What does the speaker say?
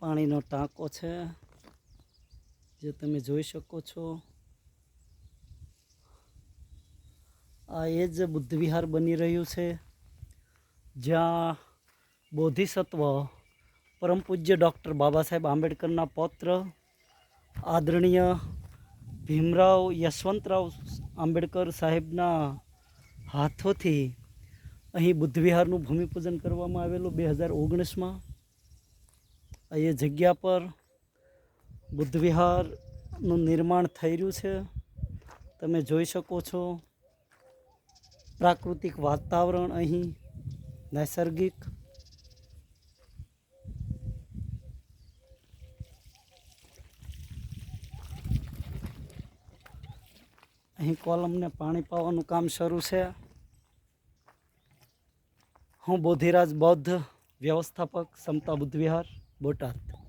પાણીનો ટાંકો છે, જે તમે જોઈ શકો છો. આ એ જ બુદ્ધ વિહાર બની રહ્યું છે, જ્યાં બોધિસત્વ, પરમ પૂજ્ય ડૉક્ટર બાબા સાહેબ આંબેડકરના પૌત્ર, આદરણીય ભીમરાવ યશવંતરાવ આંબેડકર સાહેબના હાથોથી અહીં બુદ્ધ વિહારનું ભૂમિપૂજન કરવામાં આવેલું બે હજાર ઓગણીસમાં. એ જગ્યા પર બુદ્ધ વિહારનું નિર્માણ થઈ રહ્યું છે. તમે જોઈ શકો છો પ્રાકૃતિક વાતાવરણ અહીં, નૈસર્ગિક. અહીં કોલમને પાણી પાવાનું કામ શરૂ છે. હું બોધિરાજ બૌદ્ધ વ્યવસ્થાપક સમતા બુદ્ધ વિહાર બોટાદ.